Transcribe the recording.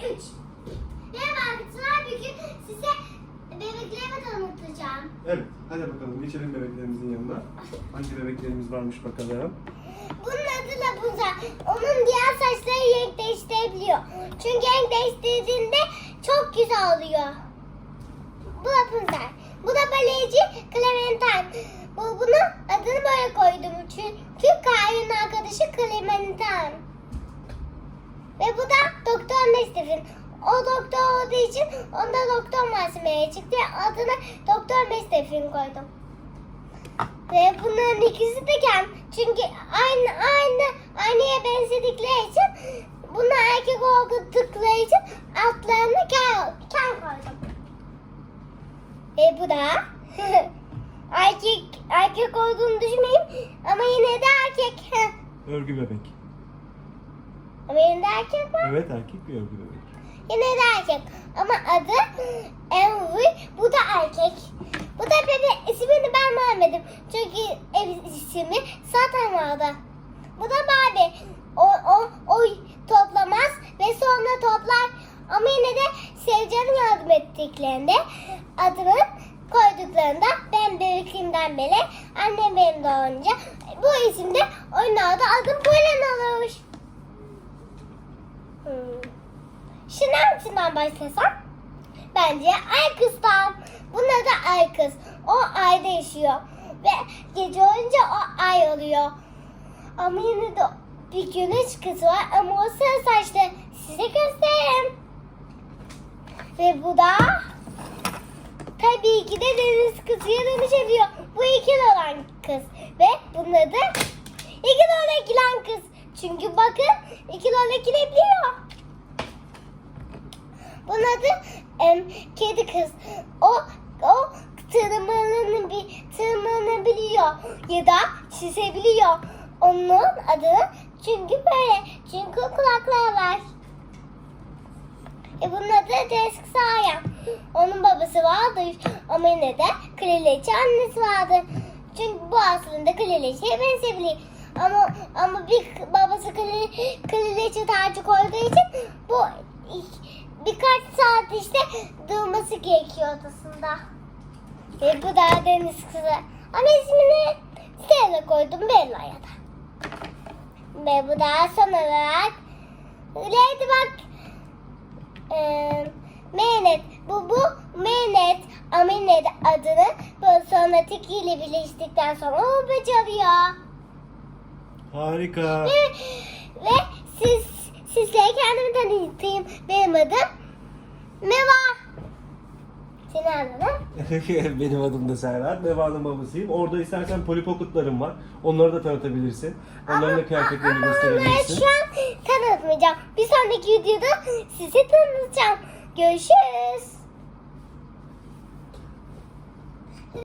3. Merhaba arkadaşlar. Bugün size bebeklerimi tanıtacağım. Evet, hadi bakalım geçelim bebeklerimizin yanına. Hangi bebeklerimiz varmış bakalım. Bunun adı Rapunzel. Onun diğer saçları renk değiştirebiliyor. Çünkü renk değiştirdiğinde çok güzel oluyor. Bu Rapunzel. Bu da baleci Clementine. Bu, bunun adını böyle koydum. Çünkü Kayra'nın arkadaşı Clementine. Ve bu da Doktor Mestef'in. O doktor olduğu için onda doktor malzemeye çıktı. Adını Doktor Mestef'in koydum. Ve bunların ikisi de ken. Çünkü aynı aynı anneye benzedikleri için bunlar erkek oldukları için altlarını kel, kel koydum. Ve bu da erkek erkek olduğunu düşünmeyin ama yine de erkek. Örgü bebek. Ama yine de erkek var. Evet, erkek bir örgü bebek. Yine de erkek. Ama adı Envy. Bu da erkek. Bu da bebe ismini ben vermedim. Çünkü ev ismi zaten vardı. Bu da Barbie. O, o, o toplamaz ve sonra toplar. Ama yine de Sevcan'ın yardım ettiklerinde adını koyduklarında ben bebekliğimden beri annem benim doğunca bu isimde oyunlarda adım Polen olmuş. Şimdi hangisinden başlasam? Bence ay kızdan. Bunun adı ay kız. O ayda yaşıyor. Ve gece olunca o ay oluyor. Ama yine de bir güneş kızı var ama o sarı saçlı. Size göstereyim. Ve bu da tabii ki de deniz kızıya dönüşebiliyor. Bu ikili olan kız. Ve bunun adı ikili olan kız. Çünkü bakın ikili olan ikilebiliyor. Bunun adı em, kedi kız. O o tırmanabiliyor, tırmanabiliyor ya da çizebiliyor. Onun adı çünkü böyle. Çünkü kulakları var. E bunun adı Desk Saya. Onun babası vardır ama yine de kraliçe annesi vardır. Çünkü bu aslında kraliçeye benzeyebilir. Ama ama bir babası krali- kraliçe tacı koyduğu için bu birkaç saat işte durması gerekiyor odasında. Ve bu da deniz kızı. Ama ismini Stella koydum Bella'ya da. Ve bu da son olarak Ladybug eee Meynet. Bu bu yine de adını böyle sonra tekiyle birleştikten sonra o beceriyor. Harika. Ve, ve siz sizlere kendimi tanıtayım. Benim adım Meva. Senin adın? Benim adım da Serhat. Neva'nın babasıyım. Orada istersen Polly Pocket'larım var. Onları da tanıtabilirsin. Onların da kıyafetlerini ama gösterebilirsin. şu an tanıtmayacağım. Bir sonraki videoda size tanıtacağım. Görüşürüz.